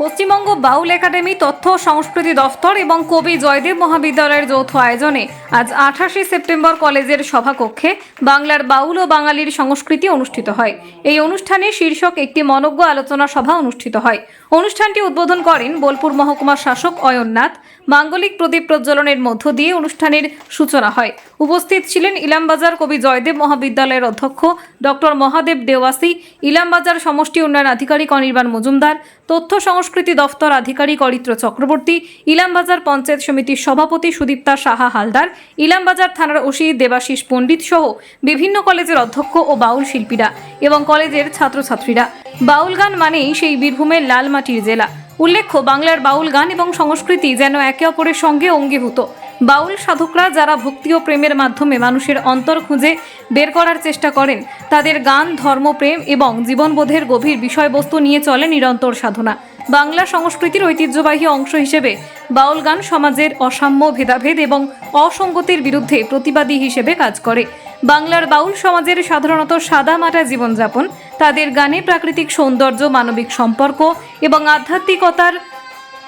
পশ্চিমবঙ্গ বাউল academy তথ্য সংস্কৃতি দফতর এবং কবি জয়দেব মহাবিদ্যালয়ের যৌথ আয়োজনে আজ আঠাশে সেপ্টেম্বর কলেজের সভাকক্ষে বাংলার বাউল ও বাঙালির সংস্কৃতি অনুষ্ঠিত হয়। এই অনুষ্ঠানে শীর্ষক একটি মনজ্ঞ আলোচনা সভা অনুষ্ঠিত হয়। অনুষ্ঠানটি উদ্বোধন করেন বোলপুর মহকুমার শাসক অয়ননাথ মাঙ্গলিক প্রদীপ প্রজ্বলনের মধ্য দিয়ে অনুষ্ঠানের সূচনা হয়। উপস্থিত ছিলেন ইলামবাজার কবি জয়দেব মহাবিদ্যালয়ের অধ্যক্ষ ডক্টর মহাদেব দেওয়াসি, ইলামবাজার সমষ্টি উন্নয়ন আধিকারিক অনির্বাণ মজুমদার, তথ্য সংস্কৃতি দফতর আধিকারিক অরিত্র চক্রবর্তী, ইলামবাজার পঞ্চায়েত সমিতির সভাপতি সুদীপ্তা সাহা হালদার, ইলামবাজার থানার ওসি দেবাশিস পণ্ডিত সহ বিভিন্ন কলেজের অধ্যক্ষ ও বাউল শিল্পীরা এবং কলেজের ছাত্রছাত্রীরা। বাউল গান মানেই সেই বীরভূমের লাল মাটির জেলা। উল্লেখ্য, বাংলার বাউল গান এবং সংস্কৃতি যেন একে অপরের সঙ্গে অঙ্গীভূত। বাউল সাধকরা যারা ভক্তি ও প্রেমের মাধ্যমে মানুষের অন্তর খুঁজে বের করার চেষ্টা করেন, তাদের গান ধর্মপ্রেম এবং জীবনবোধের গভীর বিষয়বস্তু নিয়ে চলে নিরন্তর সাধনা। বাংলা সংস্কৃতির ঐতিহ্যবাহী অংশ হিসেবে বাউল গান সমাজের অসাম্য ভেদাভেদ এবং অসঙ্গতির বিরুদ্ধে প্রতিবাদী হিসেবে কাজ করে। বাংলার বাউল সমাজের সাধারণত সাদামাটা জীবনযাপন তাদের গানে প্রাকৃতিক সৌন্দর্য, মানবিক সম্পর্ক এবং আধ্যাত্মিকতার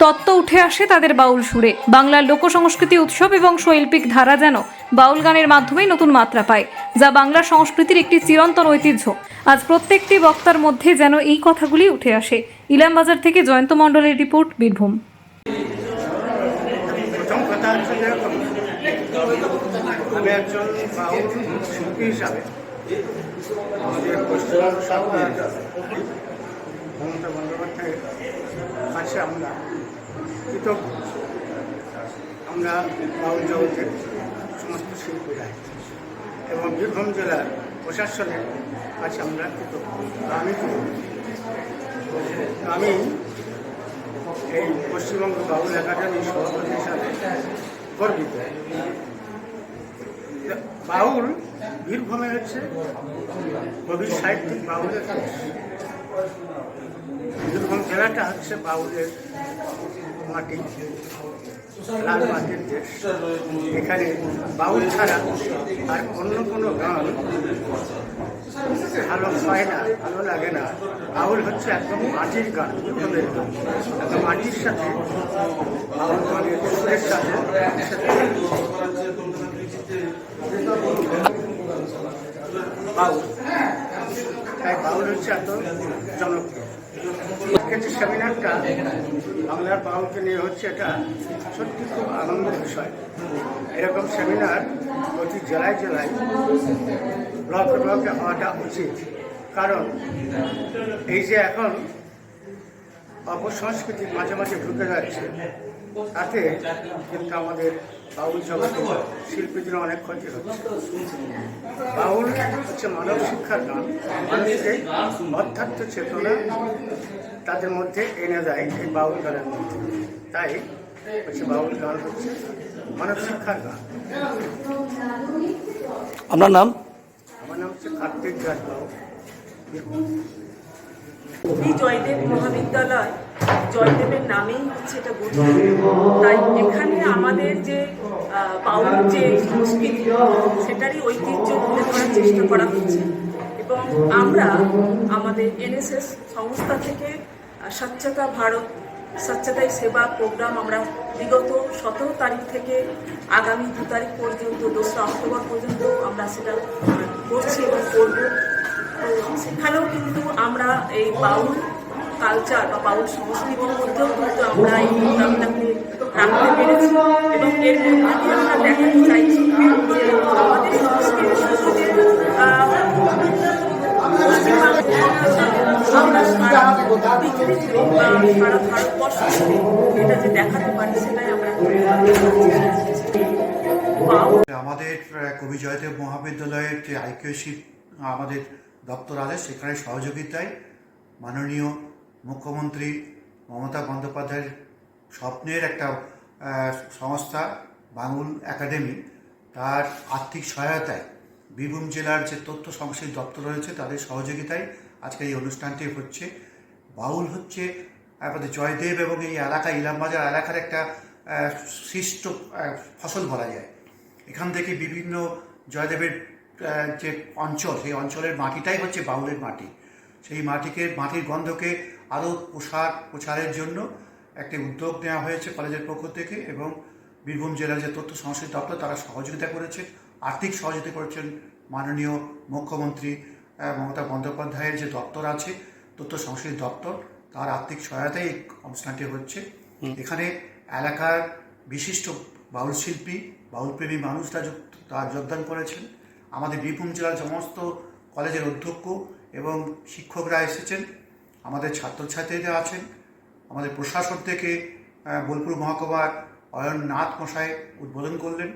তত্ত্ব উঠে আসে তাদের বাউল সুরে। বাংলার লোকসংস্কৃতি উৎসব এবং শৈল্পিক ধারা যেন বাউল গানের মাধ্যমেই নতুন মাত্রা পায়, যা বাংলা সংস্কৃতির একটি চিরন্তন ঐতিহ্য। আজ প্রত্যেকটি বক্তার মধ্যে যেন এই কথাগুলি উঠে আসে। ইলামবাজার থেকে জয়ন্ত মণ্ডলের রিপোর্ট, বীরভূম। আমি একজন বাউল শিল্পী হিসাবে আমাদের পশ্চিমবঙ্গ বন্দ্যোপাধ্যায়ের কাছে আমরা আমরা বাউল জগতের সমস্ত শিল্পী শিল্পীরা এবং বীরভূম জেলার প্রশাসনের কাছে আমরা আমি। আমি এই পশ্চিমবঙ্গ বাউল একাডেমির সভাপতি হিসাবে গর্বিত। বাউল বীরভূমে হচ্ছে কবি সাহিত্যিক বাউলের। বীরভূম জেলাটা হচ্ছে বাউলের মাটি, লাল মাটির দেশ। এখানে বাউল ছাড়া আর অন্য কোনো গান ভালো হয় না, ভালো লাগে না। বাউল হচ্ছে একদম মাটির গান বীরভূমের গান। একদম মাটির সাথে বাউল গানের সাথে একসাথে। বাউল। তাই বাউল হচ্ছে এত জনপ্রিয়। যে সেমিনারটা বাংলার বাউলকে নিয়ে হচ্ছে এটা সত্যি খুব আনন্দের বিষয়। এরকম সেমিনার প্রতি জেলায় জেলায় ব্লকে ব্লকে হওয়াটা উচিত। কারণ এই যে এখন অপসংস্কৃতি মাঝে মাঝে ঢুকে যাচ্ছে তাতে কিন্তু আমাদের বাউল জগতে শিল্পীদের অনেক ক্ষতি হচ্ছে। বাউল হচ্ছে মানব শিক্ষার গান। মানুষকে অধ্যাত্ম চেতনা তাদের মধ্যে এনে দেয় এই বাউল গানের মধ্যে। তাই হচ্ছে বাউল গান হচ্ছে মানব শিক্ষার গান। আপনার নাম? আমার নাম হচ্ছে কার্তিক দাস বাবু। কবি জয়দেব মহাবিদ্যালয় জয়দেবের নামেই হচ্ছে এটা গঠিত। তাই এখানে আমাদের যে বাউল যে সংস্কৃতি, সেটারই ঐতিহ্য তুলে ধরার চেষ্টা করা হচ্ছে। এবং আমরা আমাদের এনএসএস সংস্থা থেকে স্বচ্ছতা ভারত, স্বচ্ছতাই সেবা প্রোগ্রাম আমরা বিগত সতেরো তারিখ থেকে আগামী দু তারিখ পর্যন্ত, দোসরা অক্টোবর পর্যন্ত আমরা সেটা করছি এবং করব। তো সেখানেও কিন্তু আমরা এই বাউল কালচার বা বাউল সংস্কৃতির মধ্যেও কিন্তু আমরা এই প্রোগ্রামটাকে রাখতে পেরেছি। এবং এর মধ্যে আমরা দেখাতে চাইছি আমাদের আমাদের কবি জয়দেব মহাবিদ্যালয়ের যে আইকিউসি আমাদের দপ্তর আছে, সেখানে সহযোগিতায় মাননীয় মুখ্যমন্ত্রী মমতা বন্দ্যোপাধ্যায়ের স্বপ্নের একটা সংস্থা, বাঙুল একাডেমি, তার আর্থিক সহায়তায় বীরভূম জেলার যে তথ্য সংস্কৃতি দপ্তর রয়েছে তাদের সহযোগিতায় আজকে এই অনুষ্ঠানটি হচ্ছে। বাউল হচ্ছে আমাদের জয়দেব এবং এই এলাকা, ইলামবাজার এলাকার একটা সৃষ্ট ফসল বলা যায়। এখান থেকে বিভিন্ন জয়দেবের যে অঞ্চল, সেই অঞ্চলের মাটিটাই হচ্ছে বাউলের মাটি। সেই মাটিকে, মাটির গন্ধকে আরও প্রসার প্রচারের জন্য একটি উদ্যোগ নেওয়া হয়েছে কলেজের পক্ষ থেকে এবং বীরভূম জেলার যে তথ্য সংস্কৃতি দপ্তর তারা সহযোগিতা করেছে আর্থিক সহযোগিতা করেছেন মাননীয় মুখ্যমন্ত্রী মমতা বন্দ্যোপাধ্যায়ের যে দপ্তর আছে তথ্য সংস্কৃতি দপ্তর তার আর্থিক সহায়তায় এই অনুষ্ঠানটি হচ্ছে। এখানে এলাকার বিশিষ্ট বাউল শিল্পী বাউলপ্রেমী মানুষরা তার যোগদান করেছেন। আমাদের বীরভূম জেলার সমস্ত কলেজের অধ্যক্ষ এবং শিক্ষকরা এসেছেন। আমাদের ছাত্রছাত্রীরা আছেন, আমাদের প্রশাসন থেকে বোলপুর মহকুমার অয়ন নাথ মশাই উদ্বোধন করলেন।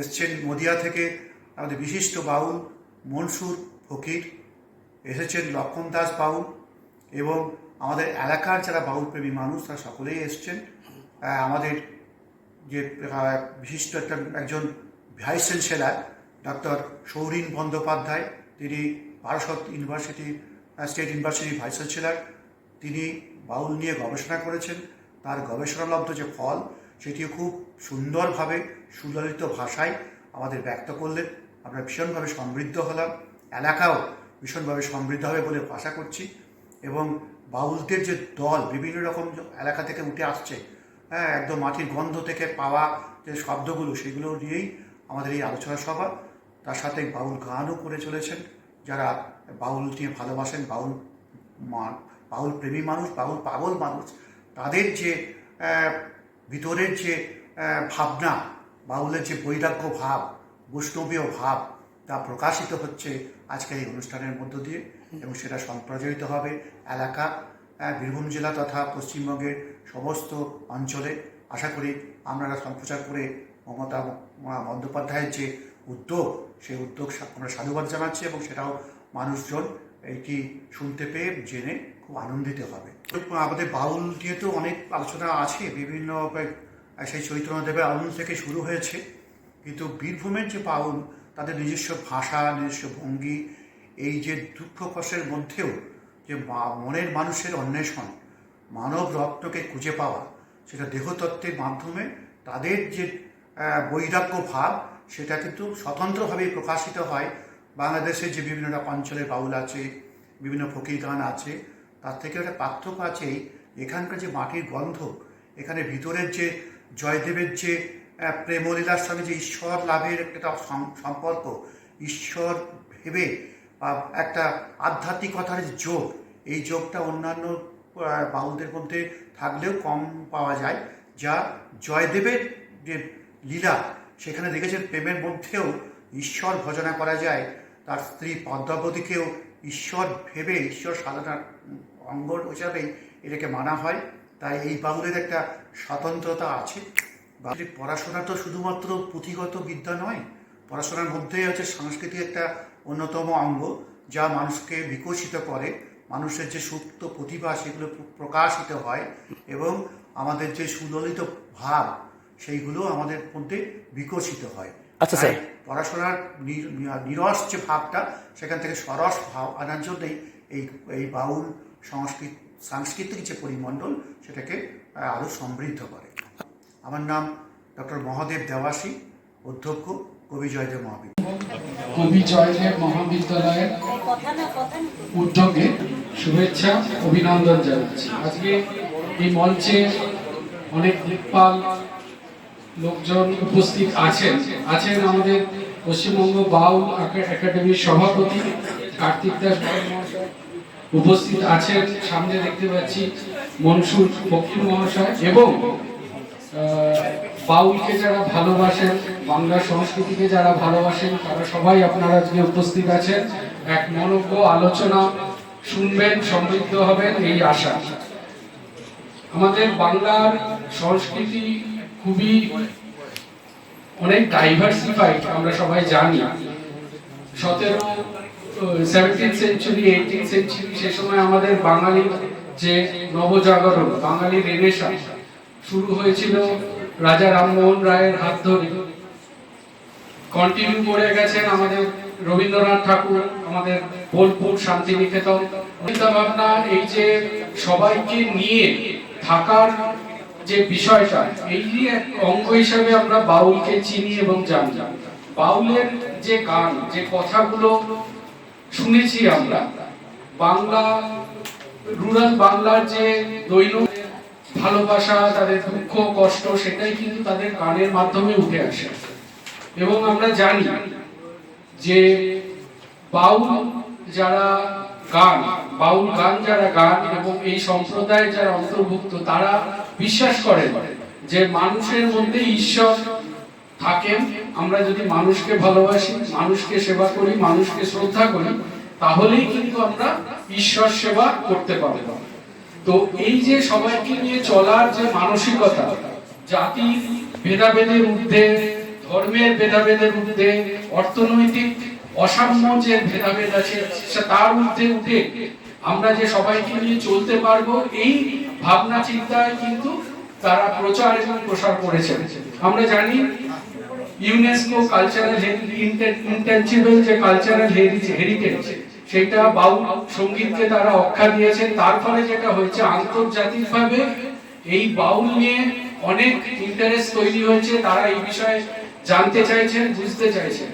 এসছেন নদিয়া থেকে আমাদের বিশিষ্ট বাউল মনসুর ফকির, এসেছেন লক্ষণ দাস বাউল এবং আমাদের এলাকার যারা বাউল প্রেমী মানুষ, তারা সকলেই এসছেন। আমাদের যে বিশিষ্ট একটা, একজন vice chancellor doctor Saurin Bandyopadhyay, তিনি বারাসত ইউনিভার্সিটি স্টেট ইউনিভার্সিটির ভাইস চ্যান্সেলার তিনি বাউল নিয়ে গবেষণা করেছেন। তার গবেষণালব্ধ যে ফল, সেটিও খুব সুন্দরভাবে সুললিত ভাষায় আমাদের ব্যক্ত করলেন। আমরা ভীষণভাবে সমৃদ্ধ হলাম। এলাকাও ভীষণভাবে সমৃদ্ধ হবে বলে আশা করছি। এবং বাউলদের যে দল, বিভিন্ন রকম এলাকা থেকে উঠে আসছে হ্যাঁ একদম মাটির গন্ধ থেকে পাওয়া যে শব্দগুলো, সেগুলো নিয়েই আমাদের এই আলোচনা সভা। তার সাথে বাউল গানও করে চলেছেন। যারা বাউল নিয়ে ভালোবাসেন, বাউল বাউল প্রেমী মানুষ, বাউল পাগল মানুষ, তাদের যে ভিতরের যে ভাবনা, বাউলের যে বৈরাগ্য ভাব, বৈষ্ণবীয় ভাব, তা প্রকাশিত হচ্ছে আজকের এই অনুষ্ঠানের মধ্য দিয়ে এবং সেটা সম্প্রচারিত হবে এলাকা বীরভূম জেলা তথা পশ্চিমবঙ্গের সমস্ত অঞ্চলে। আশা করি আপনারা সম্প্রচার করে মমতা বন্দ্যোপাধ্যায়ের যে উদ্যোগ, সেই উদ্যোগ আমরা সাধুবাদ জানাচ্ছি এবং সেটাও মানুষজন এটি শুনতে পেয়ে, জেনে খুব আনন্দিত হবে। আমাদের বাউল নিয়ে তো অনেক আলোচনা আছে, বিভিন্ন সেই চৈতন্যদেবের আনন্দ থেকে শুরু হয়েছে, কিন্তু বীরভূমের যে বাউল, তাদের নিজস্ব ভাষা, নিজস্ব ভঙ্গি, এই যে দুঃখ কষ্টের মধ্যেও যে মনের মানুষের অন্বেষণ, মানব রত্নকে খুঁজে পাওয়া, সেটা দেহতত্ত্বের মাধ্যমে তাদের যে বৈরাগ্য ভাব, সেটা কিন্তু স্বতন্ত্রভাবে প্রকাশিত হয়। বাংলাদেশের যে বিভিন্ন অঞ্চলের বাউল আছে, বিভিন্ন ফকির গান আছে, তার থেকে একটা পার্থক্য আছে এখানকার যে মাটির গন্ধ, এখানে ভিতরের যে জয়দেবের যে প্রেমলীলার সঙ্গে যে ঈশ্বর লাভের একটা সম্পর্ক, ঈশ্বর ভেবে বা একটা আধ্যাত্মিকতার যে যোগ, এই যোগটা অন্যান্য বাউলদের মধ্যে থাকলেও কম পাওয়া যায়, যা জয়দেবের যে লীলা, সেখানে দেখেছেন প্রেমের মধ্যেও ঈশ্বর ভজনা করা যায় তার স্ত্রী পদ্মাবতীকেও ঈশ্বর ভেবে ঈশ্বর সাধনার অঙ্গ হিসাবেই এটাকে মানা হয়। তাই এই বাউলের একটা স্বতন্ত্রতা আছে। পড়াশোনা তো শুধুমাত্র পুঁথিগত বিদ্যা নয় পড়াশোনার মধ্যেই হচ্ছে সাংস্কৃতিক একটা অন্যতম অঙ্গ যা মানুষকে বিকশিত করে। মানুষের যে সুপ্ত প্রতিভা সেগুলো প্রকাশিত হয় এবং আমাদের যে সুললিত ভাব সেইগুলো আমাদের মধ্যে বিকশিত হয়। আচ্ছা, স্যার। পড়াশোনার নিরস যে ভাবটা সেখান থেকে সরস ভাব আনার জন্যই এই এই বাউল সংস্কৃত সাংস্কৃতিক যে পরিমণ্ডল সেটাকে আহ, আরও সমৃদ্ধ করে। আমার নাম ডক্টর মহাদেব দেওয়াসী অধ্যক্ষ কবি জয়দেব মহাবিদ্যালয়। কবি জয়দেব মহাবিদ্যালয়ের উদ্যোগে শুভেচ্ছা অভিনন্দন জানাচ্ছি। আজকে এই মঞ্চে অনেক দিকপাল লোকজন উপস্থিত আছেন। আছেন আমাদের পশ্চিমবঙ্গ বাউল একাডেমির সভাপতি কার্তিক দাস উপস্থিত আছেন সামনে দেখতে পাচ্ছি মনসুর ফকির মহাশয় এবং বাউলকে যারা ভালোবাসেন, বাংলা সংস্কৃতিকে যারা ভালোবাসেন, তারা সবাই আপনারা আজকে উপস্থিত আছেন। এক মনজ্ঞ আলোচনা শুনবেন, সমৃদ্ধ হবেন এই আশা। আমাদের বাংলার সংস্কৃতি খুবই অনেক ডাইভার্সিফাইড আমরা সবাই জানি। সতেরো সেভেন্টিন সেঞ্চুরি এইটিন সেঞ্চুরি সে সময় আমাদের বাঙালির যে নবজাগরণ, বাঙালি রেনেসাঁস শুরু হয়েছিল রাজা রামমোহন রায়ের হাত ধরে। কন্টিনিউ করে গেছেন আমাদের রবীন্দ্রনাথ ঠাকুর, আমাদের বোলপুর শান্তিনিকেতন। চিন্তা ভাবনা এই যে সবাইকে নিয়ে থাকার যে বিষয়টা, এই নিয়ে অঙ্গ হিসাবে আমরা বাউলকে চিনি এবং জানি। বাউলের যে গান, যে কথাগুলো শুনেছি আমরা, বাংলা, রুরাল বাংলার যে দৈনিক ভালোবাসা, তাদের দুঃখ, কষ্ট, সেটাই কিন্তু তাদের গানের মাধ্যমে উঠে আসে। এবং আমরা জানি যে বাউল যারা গান, বাউল গান যারা গান এবং এই সম্প্রদায়ের যারা অন্তর্ভুক্ত, তারা বিশ্বাস করেন যে মানুষের মধ্যে ঈশ্বর থাকেন। আমরা যদি মানুষকে ভালোবাসি, মানুষকে সেবা করি, মানুষকে শ্রদ্ধা করি, তাহলেই কিন্তু আমরা ঈশ্বর সেবা করতে পারব। তো এই যে সবাইকে নিয়ে চলার যে মানসিকতা জাতির ভেদাভেদের ঊর্ধ্বে, ধর্মের ভেদাভেদের ঊর্ধ্বে, অর্থনৈতিক অসাম্য যে ভেদাভেদ আছে তার ঊর্ধ্বে উঠে আমরা যে সবাইকে নিয়ে চলতে পারব, এই ভাবনা চিন্তায় কিন্তু তারা প্রচার এবং প্রসার আমরা জানি ইউনেস্কো কালচারাল যে কালচারাল হেরিটেজ সেটা বাউল সঙ্গীতকে তারা অক্ষা দিয়েছেন তার ফলে যেটা হয়েছে, আন্তর্জাতিকভাবে এই বাউল নিয়ে অনেক ইন্টারেস্ট তৈরি হয়েছে। তারা এই বিষয়ে জানতে চাইছেন, বুঝতে চাইছেন।